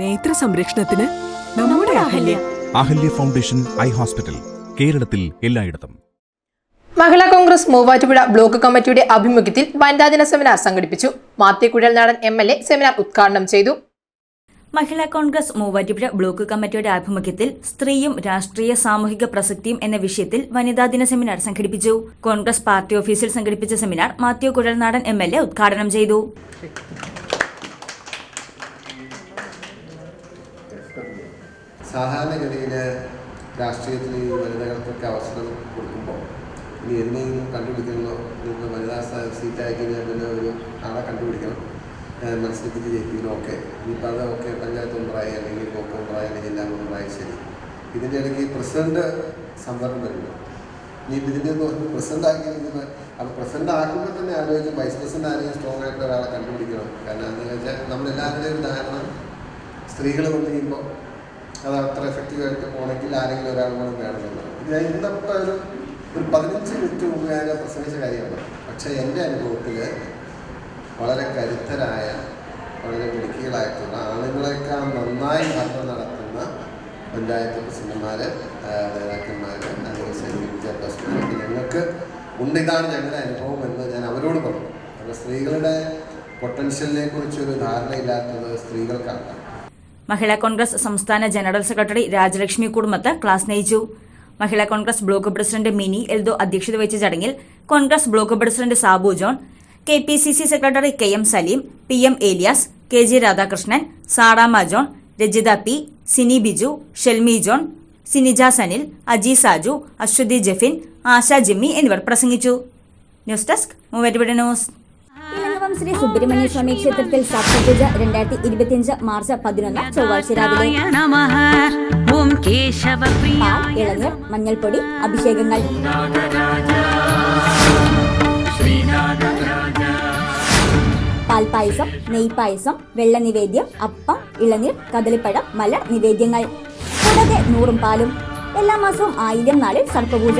നേത്ര സംരക്ഷണത്തിന് നമ്മുടെ Ahalya. Ahalya foundation eye hospital കേരളത്തിൽ എല്ലായിടത്തും. മഹിളാ കോൺഗ്രസ് മൂവാറ്റുപുഴ ബ്ലോക്ക് കമ്മിറ്റിയുടെ ആഭിമുഖ്യത്തിൽ വനിതാ ദിന സെമിനാർ സംഘടിപ്പിച്ചു. Mathew Kuzhalnadan M L A seminar ഉദ്ഘാടനം ചെയ്തു. മഹിളാ കോൺഗ്രസ് മൂവാറ്റുപുഴ ബ്ലോക്ക് കമ്മിറ്റിയുടെ ആഭിമുഖ്യത്തിൽ സ്ത്രീയും രാഷ്ട്രീയ സാമൂഹിക പ്രസക്തിയും എന്ന വിഷയത്തിൽ വനിതാ ദിന സെമിനാർ സംഘടിപ്പിച്ചു. കോൺഗ്രസ് പാർട്ടി ഓഫീസിൽ സംഘടിപ്പിച്ച seminar Mathew Kuzhalnadan M L A ഉദ്ഘാടനം ചെയ്തു. സാധാരണഗതിയിൽ രാഷ്ട്രീയത്തിൽ ഈ വനിതകൾക്കൊക്കെ അവസരം കൊടുക്കുമ്പോൾ ഇനി എന്തെങ്കിലും കണ്ടുപിടിക്കണമോ നിങ്ങൾക്ക് വനിതാ സീറ്റായി കഴിഞ്ഞാൽ പിന്നെ ഒരു ആളെ കണ്ടുപിടിക്കണം. മത്സരിപ്പിച്ച് ജയിപ്പിക്കണം. ഒക്കെ ഇനിയിപ്പോൾ അത് ഓക്കെ പഞ്ചായത്ത് മെമ്പറായി അല്ലെങ്കിൽ ബ്ലോക്ക് മെമ്പറായി അല്ലെങ്കിൽ ജില്ലാ മെമ്പറായി ശരി. ഇതിന്റെ ഇടയ്ക്ക് പ്രസിഡന്റ് സംവരണം വരുന്നു ഇനിയിപ്പോൾ ഇതിന്റെ പ്രസിഡന്റ് ആക്കി അപ്പോൾ പ്രസിഡന്റ് ആക്കുമ്പോൾ തന്നെ ആലോചിച്ച് വൈസ് പ്രസിഡന്റ് ആരെങ്കിലും സ്ട്രോങ് ആയിട്ട് ഒരാളെ കണ്ടുപിടിക്കണം. കാരണം എന്താണെന്ന് വെച്ചാൽ നമ്മളെല്ലാവരുടെയും ധാരണ സ്ത്രീകൾ കൊണ്ട് അത് അത്ര എഫക്റ്റീവായിട്ട് പോകണമെങ്കിൽ ആരെങ്കിലും ഒരാൾ കൂടെ വേണമെന്നുള്ളത് ഞാൻ ഇന്നത്തെ ഒരു ഒരു പതിനഞ്ച് മിനിറ്റ് മുമ്പ് ഞാൻ പ്രസംഗിച്ച കാര്യമാണ്. പക്ഷേ എന്റെ അനുഭവത്തിൽ വളരെ കരുത്തരായ വളരെ മിടുക്കികളായിട്ടുള്ള ആളുകളെക്കാൾ നന്നായി ഭരണം നടത്തുന്ന പഞ്ചായത്ത് പ്രസിഡന്റ്മാർ നേതാക്കന്മാർ അല്ലെങ്കിൽ സൈനിക വിദ്യാഭ്യാസത്തിലേക്ക് ഞങ്ങൾക്ക് ഉണ്ട്. ഇതാണ് ഞങ്ങളുടെ അനുഭവം എന്ന് ഞാൻ അവരോട് പറഞ്ഞു. അപ്പോൾ സ്ത്രീകളുടെ പൊട്ടൻഷ്യലിനെ കുറിച്ചൊരു ധാരണയില്ലാത്തത് സ്ത്രീകൾക്കാണ്. മഹിളാ കോൺഗ്രസ് സംസ്ഥാന ജനറൽ സെക്രട്ടറി രാജലക്ഷ്മി കുടുംബത്ത് ക്ലാസ് നയിച്ചു. മഹിളാ കോൺഗ്രസ് ബ്ലോക്ക് പ്രസിഡന്റ് മിനി എൽദോ അധ്യക്ഷത വഹിച്ച ചടങ്ങിൽ Congress block president Sabu John K P C C secretary K M Saleem P M Elias K G Radhakrishnan Sarama John Rajitha P Sini Biju Shelmi John Sinija Sanil Aji Saju Aswathy Jefin Asha Jimmy എന്നിവർ പ്രസംഗിച്ചു. News desk Moovatt news. Elangavam Sree Subrahmanya Swami ക്ഷേത്രത്തിൽ സപ്തപൂജ രണ്ടായിരത്തി ഇരുപത്തിയഞ്ച് March പതിനൊന്ന് ചൊവ്വാഴ്ച രാവിലെ. ഇളനീർ മഞ്ഞൾപ്പൊടി അഭിഷേകങ്ങൾ. പാൽപായസം നെയ്പായസം വെള്ള നിവേദ്യം അപ്പം ഇളനീർ കദളിപ്പഴം മല നിവേദ്യങ്ങൾ. കൂടാതെ നൂറും പാലും. എല്ലാ മാസവും ആയിരം നാളിൽ സർപ്പപൂജ.